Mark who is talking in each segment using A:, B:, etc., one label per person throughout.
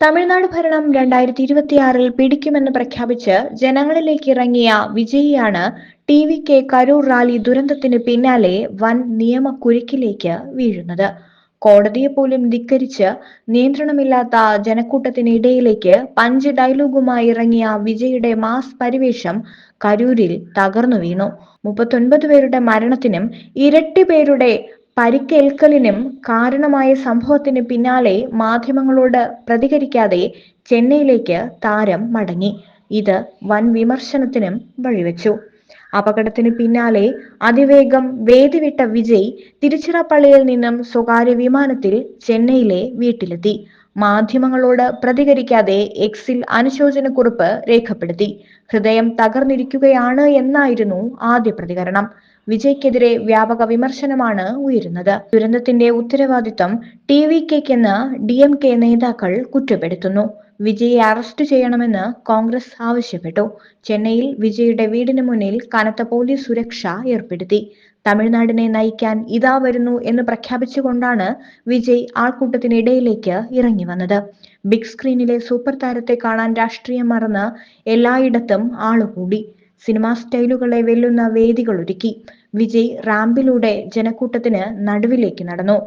A: തമിഴ്നാട് ഭരണം രണ്ടായിരത്തി ഇരുപത്തിയാറിൽ പിടിക്കുമെന്ന് പ്രഖ്യാപിച്ച് ജനങ്ങളിലേക്ക് ഇറങ്ങിയ വിജയിയാണ് T V K Karur rally ദുരന്തത്തിന് പിന്നാലെ വൻ നിയമക്കുരുക്കിലേക്ക് വീഴുന്നത്. കോടതിയെ പോലും ധിക്കരിച്ച് നിയന്ത്രണമില്ലാത്ത ജനക്കൂട്ടത്തിനിടയിലേക്ക് പഞ്ച് ഡയലോഗുമായി ഇറങ്ങിയ വിജയുടെ മാസ് പരിവേഷം കരൂരിൽ തകർന്നു വീണു. മുപ്പത്തൊൻപത് പേരുടെ മരണത്തിനും ഇരട്ടി പേരുടെ പരിക്കേൽക്കലിനും കാരണമായ സംഭവത്തിന് പിന്നാലെ മാധ്യമങ്ങളോട് പ്രതികരിക്കാതെ ചെന്നൈയിലേക്ക് താരം മടങ്ങി. ഇത് വൻ വിമർശനത്തിനും വഴിവെച്ചു. അപകടത്തിന് പിന്നാലെ അതിവേഗം വേദി വിട്ട വിജയ് തിരുച്ചിറപ്പള്ളിയിൽ നിന്നും സ്വകാര്യ വിമാനത്തിൽ ചെന്നൈയിലെ വീട്ടിലെത്തി. മാധ്യമങ്ങളോട് പ്രതികരിക്കാതെ എക്സിൽ അനുശോചനക്കുറിപ്പ് രേഖപ്പെടുത്തി. ഹൃദയം തകർന്നിരിക്കുകയാണ് എന്നായിരുന്നു ആദ്യ പ്രതികരണം. വിജയ്ക്കെതിരെ വ്യാപക വിമർശനമാണ് ഉയരുന്നത്. ദുരന്തത്തിന്റെ ഉത്തരവാദിത്തം ടി വി കെക്കെന്ന് ഡി എം കെ നേതാക്കൾ കുറ്റപ്പെടുത്തുന്നു. വിജയെ അറസ്റ്റ് ചെയ്യണമെന്ന് കോൺഗ്രസ് ആവശ്യപ്പെട്ടു. ചെന്നൈയിൽ വിജയുടെ വീടിന് മുന്നിൽ കനത്ത പോലീസ് സുരക്ഷ ഏർപ്പെടുത്തി. തമിഴ്നാടിനെ നയിക്കാൻ ഇതാ വരുന്നു എന്ന് പ്രഖ്യാപിച്ചുകൊണ്ടാണ് വിജയ് ആൾക്കൂട്ടത്തിനിടയിലേക്ക് ഇറങ്ങി വന്നത്. ബിഗ് സ്ക്രീനിലെ സൂപ്പർ താരത്തെ കാണാൻ രാഷ്ട്രീയം മറന്ന് എല്ലായിടത്തും ആളുകൂടി. സിനിമാ സ്റ്റൈലുകളെ വെല്ലുന്ന വേദികൾ ഒരുക്കി വിജയ് റാമ്പിലൂടെ ജനക്കൂട്ടത്തിന് നടുവിലേക്ക് നടന്നു.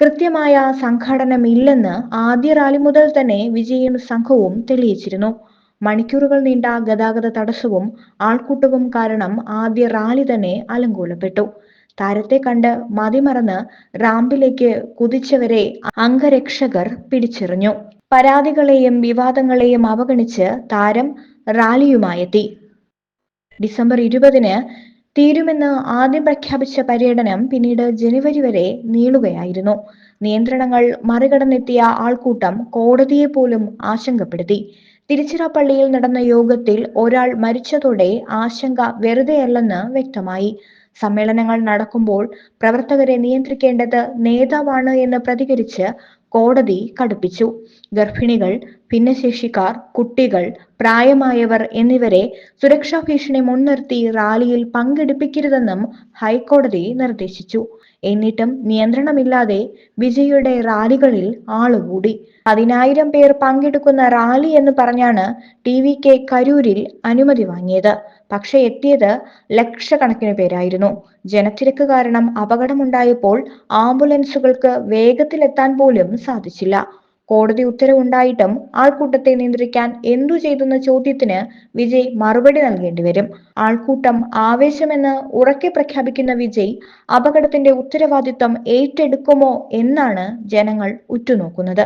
A: കൃത്യമായ സംഘാടനമില്ലെന്ന് ആദ്യ റാലി മുതൽ തന്നെ വിജയും സംഘവും തെളിയിച്ചിരുന്നു. മണിക്കൂറുകൾ നീണ്ട ഗതാഗത തടസ്സവും ആൾക്കൂട്ടവും കാരണം ആദ്യ റാലി തന്നെ അലങ്കോലപ്പെട്ടു. താരത്തെ കണ്ട് മതിമറന്ന് റാമ്പിലേക്ക് കുതിച്ചവരെ അംഗരക്ഷകർ പിടിച്ചെറിഞ്ഞു. പരാതികളെയും വിവാദങ്ങളെയും അവഗണിച്ച് താരം റാലിയുമായെത്തി. ഡിസംബർ ഇരുപതിന് തീരുമെന്ന് ആദ്യം പ്രഖ്യാപിച്ച പര്യടനം പിന്നീട് ജനുവരി വരെ നീളുകയായിരുന്നു. നിയന്ത്രണങ്ങൾ മറികടന്നെത്തിയ ആൾക്കൂട്ടം കോടതിയെ പോലും ആശങ്കപ്പെടുത്തി. തിരുച്ചിറപ്പള്ളിയിൽ നടന്ന യോഗത്തിൽ ഒരാൾ മരിച്ചതോടെ ആശങ്ക വെറുതെയല്ലെന്ന് വ്യക്തമായി. സമ്മേളനങ്ങൾ നടക്കുമ്പോൾ പ്രവർത്തകരെ നിയന്ത്രിക്കേണ്ടത് നേതാവാണ് എന്ന് പ്രതികരിച്ച് കോടതി കടുപ്പിച്ചു. ഗർഭിണികൾ ഭിന്നശേഷിക്കാർ കുട്ടികൾ പ്രായമായവർ എന്നിവരെ സുരക്ഷാ ഭീഷണി മുൻനിർത്തി റാലിയിൽ പങ്കെടുപ്പിക്കരുതെന്നും ഹൈക്കോടതി നിർദ്ദേശിച്ചു. എന്നിട്ടും നിയന്ത്രണമില്ലാതെ വിജയുടെ റാലികളിൽ ആളുകൂടി. പതിനായിരം പേർ പങ്കെടുക്കുന്ന റാലി എന്ന് പറഞ്ഞാണ് ടി വി കെ കരൂരിൽ അനുമതി വാങ്ങിയത്. പക്ഷെ എത്തിയത് ലക്ഷക്കണക്കിന് പേരായിരുന്നു. ജനത്തിരക്ക് കാരണം അപകടമുണ്ടായപ്പോൾ ആംബുലൻസുകൾക്ക് വേഗത്തിലെത്താൻ പോലും സാധിച്ചില്ല. കോടതി ഉത്തരവുണ്ടായിട്ടും ആൾക്കൂട്ടത്തെ നിയന്ത്രിക്കാൻ എന്തു ചെയ്തെന്ന ചോദ്യത്തിന് വിജയ് മറുപടി നൽകേണ്ടി വരും. ആൾക്കൂട്ടം ആവേശമെന്ന് ഉറക്കെ പ്രഖ്യാപിക്കുന്ന വിജയ് അപകടത്തിന്റെ ഉത്തരവാദിത്വം ഏറ്റെടുക്കുമോ എന്നാണ് ജനങ്ങൾ ഉറ്റുനോക്കുന്നത്.